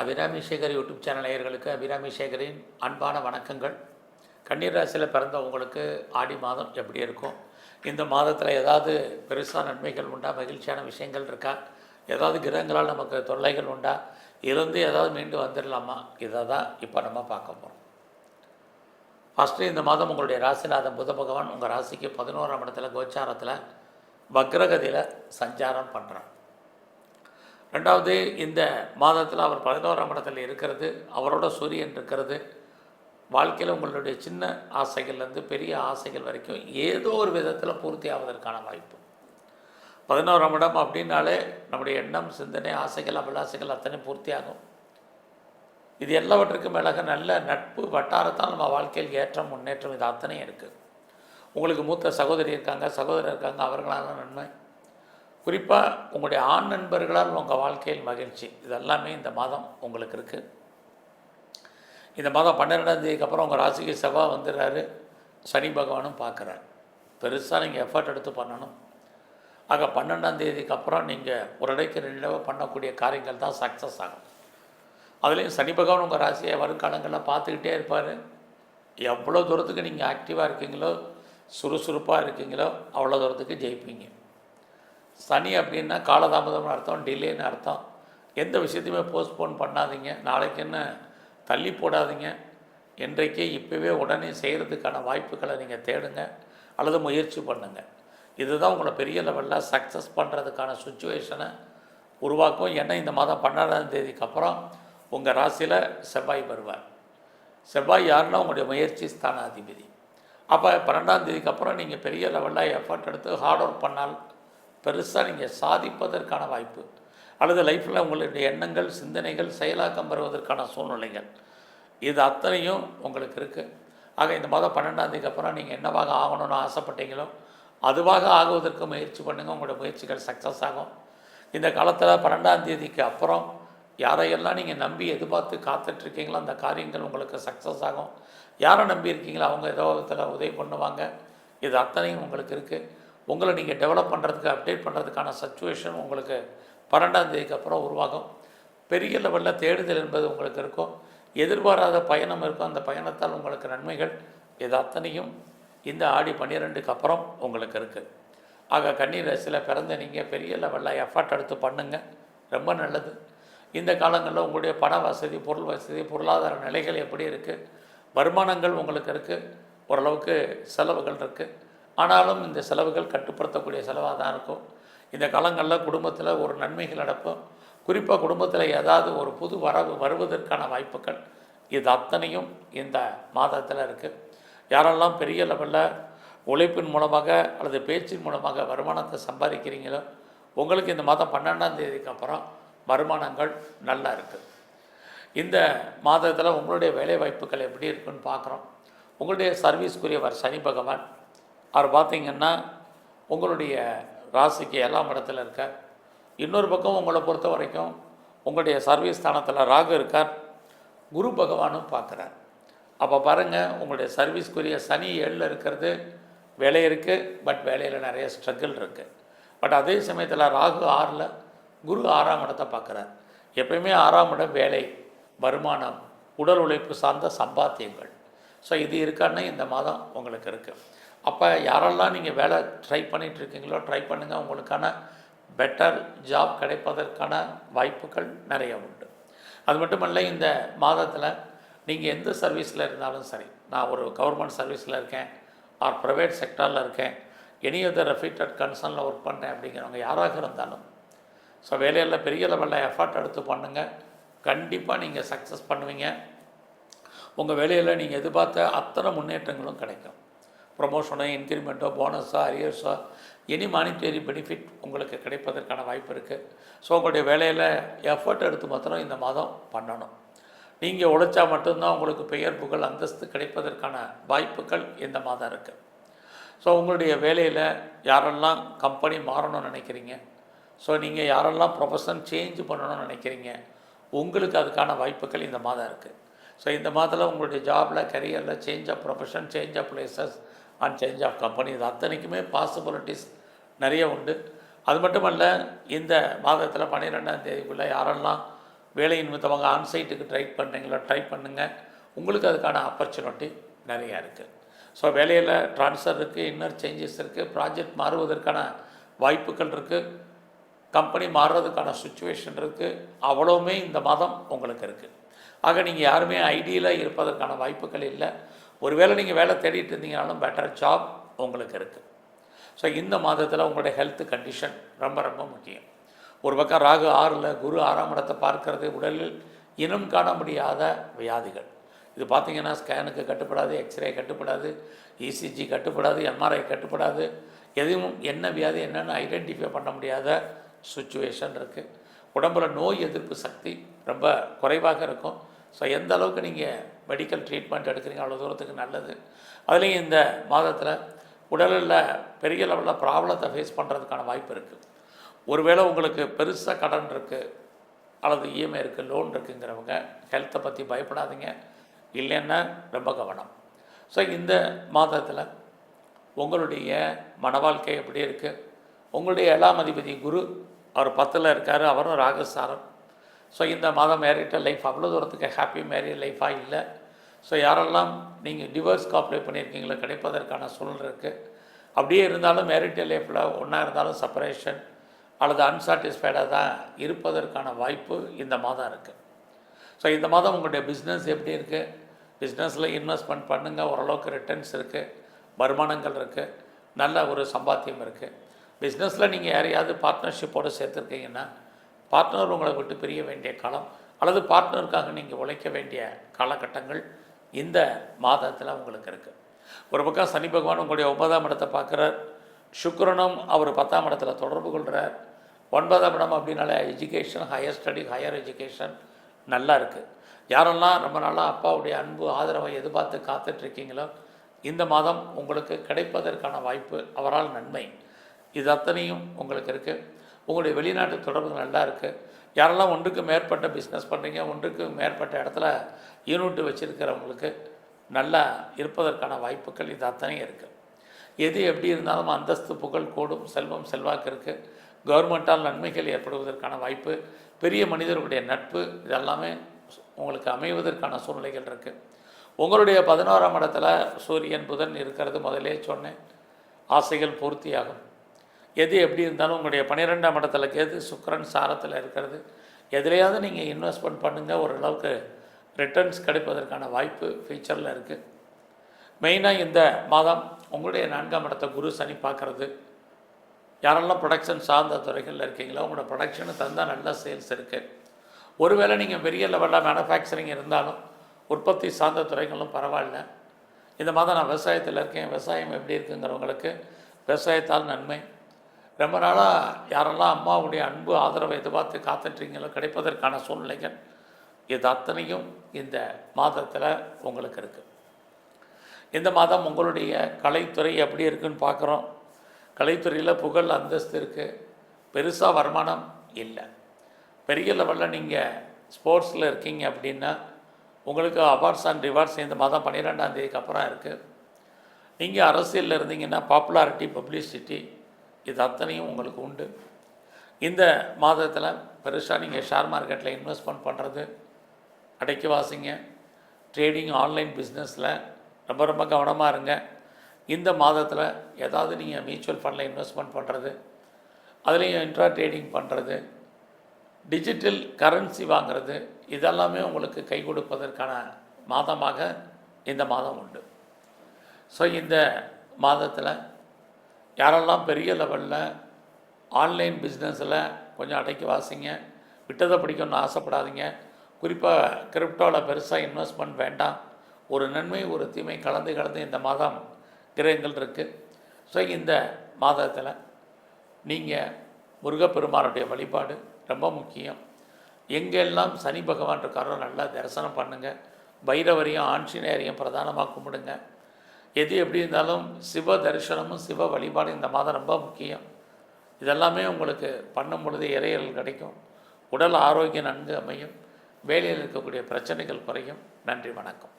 Abirami Sekar YouTube channel நேயர்களுக்கு அபிராமி சேகரின் அன்பான வணக்கங்கள். கண்ணீர் ராசியில் பிறந்தவங்களுக்கு ஆடி மாதம் எப்படி இருக்கும்? இந்த மாதத்தில் ஏதாவது பெருசாக நன்மைகள் உண்டா? மகிழ்ச்சியான விஷயங்கள் இருக்கா? ஏதாவது கிரகங்களால் நமக்கு தொல்லைகள் உண்டா? இருந்து ஏதாவது மீண்டு வந்துடலாமா இதை தான் இப்போ நம்ம பார்க்க போகிறோம் ஃபஸ்ட்டு இந்த மாதம் உங்களுடைய ராசிநாதன் புத பகவான் உங்கள் ராசிக்கு பதினோராம் இடத்துல கோச்சாரத்தில் வக்ரகதியில் சஞ்சாரம் பண்ணுறான் ரெண்டாவது இந்த மாதத்தில் அவர் பதினோராம் இடத்துல இருக்கிறது அவரோட சூரியன் இருக்கிறது வாழ்க்கையில் உங்களுடைய சின்ன ஆசைகள்லேருந்து பெரிய ஆசைகள் வரைக்கும் ஏதோ ஒரு விதத்தில் பூர்த்தி ஆவதற்கான வாய்ப்பு. பதினோராம் இடம் அப்படின்னாலே நம்முடைய எண்ணம் சிந்தனை ஆசைகள் அபிலாசைகள் அத்தனை பூர்த்தி ஆகும் இது எல்லாவற்றுக்கும் மேலாக நல்ல நட்பு வட்டாரத்தால் நம்ம வாழ்க்கையில் ஏற்றம் முன்னேற்றம் இது அத்தனையும் இருக்குது உங்களுக்கு மூத்த சகோதரி இருக்காங்க சகோதரர் இருக்காங்க அவர்களான நன்மை குறிப்பாக உங்களுடைய ஆண் நண்பர்களால் உங்கள் வாழ்க்கையில் மகிழ்ச்சி. இதெல்லாமே இந்த மாதம் உங்களுக்கு இருக்குது இந்த மாதம் பன்னிரெண்டாம் தேதிக்கு அப்புறம் உங்கள் ராசிக்கு செவ்வாய் வந்துடுறாரு. சனி பகவானும் பார்க்குறாரு. பெருசாக நீங்கள் எஃபர்ட் எடுத்து பண்ணணும். ஆக பன்னெண்டாம் தேதிக்கு அப்புறம் நீங்கள் ஒரு இடைக்கு ரெண்டு தடவை பண்ணக்கூடிய காரியங்கள் தான் சக்ஸஸ் ஆகும். அதுலேயும் சனி பகவான் உங்கள் ராசியை வருங்காலங்களில் பார்த்துக்கிட்டே இருப்பார். எவ்வளோ தூரத்துக்கு நீங்கள் ஆக்டிவாக இருக்கீங்களோ சுறுசுறுப்பாக இருக்கீங்களோ அவ்வளோ தூரத்துக்கு ஜெயிப்பீங்க. சனி அப்படின்னா காலதாமதம்னு அர்த்தம் டிலேன்னு அர்த்தம். எந்த விஷயத்தையுமே போஸ்ட்போன் பண்ணாதீங்க. நாளைக்கு என்ன தள்ளி போடாதீங்க. என்றைக்கே இப்போவே உடனே செய்கிறதுக்கான வாய்ப்புகளை நீங்கள் தேடுங்க. அல்லது முயற்சி பண்ணுங்கள் இதுதான் உங்களை பெரிய லெவலில் சக்ஸஸ் பண்ணுறதுக்கான சுச்சுவேஷனை உருவாக்கும். ஏன்னா இந்த மாதம் பன்னெண்டாம் தேதிக்கு அப்புறம் உங்கள் ராசியில் செவ்வாய் வருவார். செவ்வாய் யாருன்னா உங்களுடைய முயற்சி ஸ்தானாதிபதி. அப்போ பன்னெண்டாம் தேதிக்கு அப்புறம் நீங்கள் பெரிய லெவலில் எஃபர்ட் எடுத்து ஹார்ட் ஒர்க் பண்ணால் பெருசாக நீங்கள் சாதிப்பதற்கான வாய்ப்பு அல்லது லைஃப்பில் உங்களுடைய எண்ணங்கள் சிந்தனைகள் செயலாக்கம் பெறுவதற்கான சூழ்நிலைகள் இது அத்தனையும் உங்களுக்கு இருக்குது ஆக இந்த மாதம் பன்னெண்டாம் தேதிக்கு அப்புறம் நீங்கள் என்னவாக ஆகணும்னு ஆசைப்பட்டீங்களோ அதுவாக ஆகுவதற்கு முயற்சி பண்ணுங்கள் உங்களுடைய முயற்சிகள் சக்ஸஸ் ஆகும். இந்த காலத்தில் பன்னெண்டாம் தேதிக்கு அப்புறம் யாரையெல்லாம் நீங்கள் நம்பி எதிர்பார்த்து காத்துட்ருக்கீங்களோ அந்த காரியங்கள் உங்களுக்கு சக்ஸஸ் ஆகும். யாரை நம்பி இருக்கீங்களோ அவங்க ஏதோ விதத்தில் உதவி பண்ணுவாங்க. இது அத்தனையும் உங்களுக்கு இருக்குது உங்களை நீங்கள் டெவலப் பண்ணுறதுக்கு அப்டேட் பண்ணுறதுக்கான சுச்சுவேஷன் உங்களுக்கு பன்னெண்டாம் தேதிக்கு அப்புறம் உருவாகும். பெரிய லெவலில் தேடுதல் என்பது உங்களுக்கு இருக்கும். எதிர்பாராத பயணம் இருக்கும். அந்த பயணத்தால் உங்களுக்கு நன்மைகள் இது அத்தனையும் இந்த ஆடி பன்னிரெண்டுக்கு அப்புறம் உங்களுக்கு இருக்குது ஆக கண்ணீர் ராசியில் பிறந்த நீங்கள் பெரிய லெவலில் எஃபர்ட் எடுத்து பண்ணுங்கள் ரொம்ப நல்லது. இந்த காலங்களில் உங்களுடைய பண வசதி பொருள் வசதி பொருளாதார நிலைகள் எப்படி இருக்குது வருமானங்கள் உங்களுக்கு இருக்குது ஓரளவுக்கு செலவுகள் இருக்குது ஆனாலும் இந்த செலவுகள் கட்டுப்படுத்தக்கூடிய செலவாக தான் இருக்கும். இந்த காலங்களில் குடும்பத்தில் ஒரு நன்மைகள் நடக்கும். குறிப்பாக குடும்பத்தில் ஏதாவது ஒரு புது வரவு வருவதற்கான வாய்ப்புகள் இது அத்தனையும் இந்த மாதத்தில் இருக்குது யாரெல்லாம் பெரிய லெவலில் உழைப்பின் மூலமாக அல்லது பேச்சின் மூலமாக வருமானத்தை சம்பாதிக்கிறீங்களோ உங்களுக்கு இந்த மாதம் பன்னெண்டாம் தேதிக்கு அப்புறம் வருமானங்கள் நல்லா இருக்குது இந்த மாதத்தில் உங்களுடைய வேலை வாய்ப்புகள் எப்படி இருக்குன்னு பார்க்குறோம். உங்களுடைய சர்வீஸ்க்குரியவர் சனி பகவான். அவர் பார்த்தீங்கன்னா உங்களுடைய ராசிக்கு எல்லாம் இடத்துல இருக்கார். இன்னொரு பக்கம் உங்களை பொறுத்த வரைக்கும் உங்களுடைய சர்வீஸ் ஸ்தானத்தில் ராகு இருக்கார். குரு பகவானும் பார்க்குறார். அப்போ பாருங்கள் உங்களுடைய சர்வீஸ்க்குரிய சனி ஏழில் இருக்கிறது வேலை இருக்குது பட் வேலையில் நிறைய ஸ்ட்ரகிள் இருக்குது பட் அதே சமயத்தில் ராகு ஆறில் குரு ஆறாம் இடத்தை பார்க்குறார். எப்பயுமே ஆறாம் இடம் வேலை வருமானம் உடல் உழைப்பு சார்ந்த சம்பாத்தியங்கள். ஸோ இது இருக்கான்னு இந்த மாதம் உங்களுக்கு இருக்குது அப்போ யாரெல்லாம் நீங்கள் வேலை ட்ரை பண்ணிகிட்டு இருக்கீங்களோ ட்ரை பண்ணுங்கள் உங்களுக்கான பெட்டர் ஜாப் கிடைப்பதற்கான வாய்ப்புகள் நிறைய உண்டு. அது மட்டுமல்ல இந்த மாதத்தில் நீங்கள் எந்த சர்வீஸில் இருந்தாலும் சரி நான் ஒரு கவர்மெண்ட் சர்வீஸில் இருக்கேன் ஆர் ப்ரைவேட் செக்டாரில் இருக்கேன் எனி அதர் ரெஃபிட்டட் கன்சர்னில் ஒர்க் பண்ணுறேன் அப்படிங்கிறவங்க யாராக இருந்தாலும் ஸோ வேலையில் பெரிய லெவலில் எஃபர்ட் எடுத்து பண்ணுங்கள் கண்டிப்பாக நீங்கள் சக்ஸஸ் பண்ணுவீங்க. உங்கள் வேலையில் நீங்கள் எதிர்பார்த்த அத்தனை முன்னேற்றங்களும் கிடைக்கும். ப்ரொமோஷனோ இன்க்ரிமெண்ட்டோ போனஸோ அரியர்ஸோ எனி மானிட்டரி பெனிஃபிட் உங்களுக்கு கிடைப்பதற்கான வாய்ப்பு இருக்குது ஸோ உங்களுடைய வேலையில் எஃபர்ட் எடுத்து மாத்திரம் இந்த மாதம் பண்ணணும். நீங்கள் உழைச்சா மட்டும்தான் உங்களுக்கு பெயர் புகழ் அந்தஸ்து கிடைப்பதற்கான வாய்ப்புகள் இந்த மாதம் இருக்குது ஸோ உங்களுடைய வேலையில் யாரெல்லாம் கம்பெனி மாறணும்னு நினைக்கிறீங்க? ஸோ நீங்கள் யாரெல்லாம் ப்ரொஃபஷன் சேஞ்ச் பண்ணணும்னு நினைக்கிறீங்க? உங்களுக்கு அதுக்கான வாய்ப்புகள் இந்த மாதம் இருக்குது ஸோ இந்த மாதத்தில் உங்களுடைய ஜாபில் கரியரில் change of profession change of places and change of company இது அத்தனைக்குமே பாசிபிலிட்டிஸ் நிறைய உண்டு. அது மட்டுமல்ல இந்த மாதத்தில் பன்னிரெண்டாம் தேதிக்குள்ளே யாரெல்லாம் வேலை நிமித்தமாக ஆன்சைட்டுக்கு ட்ரை பண்ணுறீங்களோ ட்ரை பண்ணுங்கள் உங்களுக்கு அதுக்கான ஆப்பர்ச்சுனிட்டி நிறையா இருக்குது ஸோ வேலையில் ட்ரான்ஸ்ஃபர் இருக்குது இன்னர் சேஞ்சஸ் இருக்குது ப்ராஜெக்ட் மாறுவதற்கான வாய்ப்புகள் இருக்குது கம்பெனி மாறுறதுக்கான சுச்சுவேஷன் இருக்குது அவ்வளோவுமே இந்த மாதம் உங்களுக்கு இருக்குது ஆக நீங்கள் யாருமே ஐடியில் இருப்பதற்கான வாய்ப்புகள் இல்லை. ஒருவேளை நீங்கள் வேலை தேடிட்டு இருந்தீங்கனாலும் பெட்டர் ஜாப் உங்களுக்கு இருக்குது ஸோ இந்த மாதத்தில் உங்களுடைய ஹெல்த் கண்டிஷன் ரொம்ப ரொம்ப முக்கியம். ஒரு பக்கம் ராகு ஆறில் குரு ஆறாம் இடத்தை பார்க்கறது உடலில் இனம் காண முடியாத வியாதிகள். இது பார்த்தீங்கன்னா ஸ்கேனுக்கு கட்டுப்படாது எக்ஸ்ரே கட்டுப்படாது இசிஜி கட்டுப்படாது எம்ஆர்ஐ கட்டுப்படாது. எதுவும் என்ன வியாதி என்னென்னு ஐடென்டிஃபை பண்ண முடியாத சுச்சுவேஷன் இருக்குது உடம்புல நோய் எதிர்ப்பு சக்தி ரொம்ப குறைவாக இருக்கும். ஸோ எந்த அளவுக்கு நீங்கள் மெடிக்கல் ட்ரீட்மெண்ட் எடுக்கிறீங்க அவ்வளோ தூரத்துக்கு நல்லது. அதுலேயும் இந்த மாதத்தில் உடலில் பெரிய லெவலில் ப்ராப்ளத்தை ஃபேஸ் பண்ணுறதுக்கான வாய்ப்பு இருக்குது ஒருவேளை உங்களுக்கு பெருசாக கடன் இருக்குது அல்லது இஎம்ஐ இருக்குது லோன் இருக்குங்கிறவங்க ஹெல்த்தை பற்றி பயப்படாதீங்க. இல்லைன்னா ரொம்ப கவனம். ஸோ இந்த மாதத்தில் உங்களுடைய மன வாழ்க்கை எப்படி இருக்குது உங்களுடைய ஏழாம் அதிபதி குரு அவர் பத்தில் இருக்கார் அவரும் ராகசாரம் ஸோ இந்த மாதம் மேரிட்டல் லைஃப் அவ்வளோ தூரத்துக்கு ஹாப்பி மேரிட் லைஃபாக இல்லை. ஸோ யாரெல்லாம் நீங்கள் டிவோர்ஸ்க்கு அப்ளை பண்ணியிருக்கீங்களோ கிடைப்பதற்கான சூழ்நிலை இருக்குது அப்படியே இருந்தாலும் மேரிட்டல் லைஃப்பில் ஒன்றா இருந்தாலும் செப்பரேஷன் அல்லது அன்சாட்டிஸ்ஃபைடாக தான் இருப்பதற்கான வாய்ப்பு இந்த மாதம் இருக்குது ஸோ இந்த மாதம் உங்களுடைய பிஸ்னஸ் எப்படி இருக்குது பிஸ்னஸில் இன்வெஸ்ட்மெண்ட் பண்ணுங்கள் ஓரளவுக்கு ரிட்டர்ன்ஸ் இருக்குது வருமானங்கள் இருக்குது நல்ல ஒரு சம்பாத்தியம் இருக்குது பிஸ்னஸில் நீங்கள் யாரையாவது பார்ட்னர்ஷிப்போடு சேர்த்துருக்கீங்கன்னா பார்ட்னர் உங்களை விட்டு பிரிய வேண்டிய காலம் அல்லது பார்ட்னருக்காக நீங்கள் உழைக்க வேண்டிய காலகட்டங்கள் இந்த மாதத்தில் உங்களுக்கு இருக்குது ஒரு பக்கம் சனி பகவான் உங்களுடைய ஒன்பதாம் இடத்தை பார்க்குறார். சுக்கரனும் அவர் பத்தாம் இடத்துல தொடர்பு கொள்கிறார் ஒன்பதாம் இடம் அப்படின்னாலே education higher study higher education நல்லா இருக்குது யாரெல்லாம் ரொம்ப நாளாக அப்பாவுடைய அன்பு ஆதரவை எதிர்பார்த்து காத்துட்ருக்கீங்களோ இந்த மாதம் உங்களுக்கு கிடைப்பதற்கான வாய்ப்பு அவரால் நன்மை. இது அத்தனையும் உங்களுக்கு இருக்குது உங்களுடைய வெளிநாட்டு தொடர்பு நல்லா இருக்குது யாரெல்லாம் ஒன்றுக்கு மேற்பட்ட பிஸ்னஸ் பண்ணுறீங்க ஒன்றுக்கு மேற்பட்ட இடத்துல யூனிட் வச்சுருக்கிறவங்களுக்கு நல்லா இருப்பதற்கான வாய்ப்புகள் இது அத்தனையும் இருக்குது எது எப்படி இருந்தாலும் அந்தஸ்து புகழ் கூடும் செல்வம் செல்வாக்கு இருக்குது கவர்மெண்ட்டால் நன்மைகள் ஏற்படுவதற்கான வாய்ப்பு பெரிய மனிதர்களுடைய நட்பு இதெல்லாமே உங்களுக்கு அமைவதற்கான சூழ்நிலைகள் இருக்குது உங்களுடைய பதினோராம் இடத்துல சூரியன் புதன் இருக்கிறது முதலே சொன்னேன். ஆசைகள் பூர்த்தியாகும். எது எப்படி இருந்தாலும் உங்களுடைய பன்னிரெண்டாம் இடத்துல கேது சுக்கரன் சாரத்தில் இருக்கிறது. எதுலையாவது நீங்கள் இன்வெஸ்ட்மெண்ட் பண்ணுங்கள் ஓரளவுக்கு ரிட்டர்ன்ஸ் கிடைப்பதற்கான வாய்ப்பு ஃபியூச்சரில் இருக்குது மெயினாக இந்த மாதம் உங்களுடைய நான்காம் இடத்த குரு சனி பார்க்குறது. யாரெல்லாம் ப்ரொடக்ஷன் சார்ந்த துறைகளில் இருக்கீங்களோ உங்களோட ப்ரொடக்ஷனு தந்தால் நல்ல சேல்ஸ் இருக்குது ஒருவேளை நீங்கள் பெரிய லெவலில் மேனுஃபேக்சரிங் இருந்தாலும் உற்பத்தி சார்ந்த துறைகளும் பரவாயில்ல. இந்த மாதம் நான் விவசாயத்தில் இருக்கேன். விவசாயம் எப்படி இருக்குங்கிறவங்களுக்கு விவசாயத்தால் நன்மை. ரொம்ப நாளாக யாரெல்லாம் அம்மாவுடைய அன்பு ஆதரவை எதிர்பார்த்து காத்துட்ருங்களோ கிடைப்பதற்கான சூழ்நிலைகள் இது அத்தனையும் இந்த மாதத்தில் உங்களுக்கு இருக்குது இந்த மாதம் உங்களுடைய கலைத்துறை எப்படி இருக்குன்னு பார்க்குறோம். கலைத்துறையில் புகழ் அந்தஸ்து இருக்குது பெருசாக வருமானம் இல்லை. பெரிய லெவலில் நீங்கள் ஸ்போர்ட்ஸில் இருக்கீங்க அப்படின்னா உங்களுக்கு அவார்ட்ஸ் அண்ட் ரிவார்ட்ஸ் இந்த மாதம் பன்னிரெண்டாம் தேதிக்கு அப்புறம் இருக்குது நீங்கள் அரசியலில் இருந்தீங்கன்னா பாப்புலாரிட்டி பப்ளிசிட்டி இது அத்தனையும் உங்களுக்கு உண்டு. இந்த மாதத்தில் பெருசாக நீங்கள் ஷேர் மார்க்கெட்டில் இன்வெஸ்ட்மெண்ட் பண்ணுறது அடைக்கி வாசிங்க. ட்ரேடிங் ஆன்லைன் பிஸ்னஸில் ரொம்ப ரொம்ப கவனமாக இருங்க. இந்த மாதத்தில் ஏதாவது நீங்கள் மியூச்சுவல் ஃபண்டில் இன்வெஸ்ட்மெண்ட் பண்ணுறது அதுலேயும் இன்ட்ரா ட்ரேடிங் பண்ணுறது டிஜிட்டல் கரன்சி வாங்குறது இதெல்லாமே உங்களுக்கு கை கொடுப்பதற்கான மாதமாக இந்த மாதம் உண்டு. ஸோ இந்த மாதத்தில் யாரெல்லாம் பெரிய லெவலில் ஆன்லைன் பிஸ்னஸில் கொஞ்சம் அடைக்கி வாசிங்க விட்டதை பிடிக்கணும்னு ஆசைப்படாதீங்க. குறிப்பாக கிரிப்டோவில் பெருசாக இன்வெஸ்ட்மெண்ட் வேண்டாம். ஒரு நன்மை ஒரு தீமை கலந்து கலந்து இந்த மாதம் கிரகங்கள் இருக்குது ஸோ இந்த மாதத்தில் நீங்கள் முருகப்பெருமானுடைய வழிபாடு ரொம்ப முக்கியம். எங்கெல்லாம் சனி பகவான் இருக்காரோ நல்லா தரிசனம் பண்ணுங்கள் பைரவரையும் ஆஞ்சநேயரையும் பிரதானமாக கும்பிடுங்க. எது எப்படி இருந்தாலும் சிவ தரிசனமும் சிவ வழிபாடும் இந்த மாதம் ரொம்ப முக்கியம். இதெல்லாமே உங்களுக்கு பண்ணும் பொழுது இறையல் கிடைக்கும். உடல் ஆரோக்கியம் நன்கு அமையும். வேலையில் இருக்கக்கூடிய பிரச்சனைகள் குறையும். நன்றி வணக்கம்.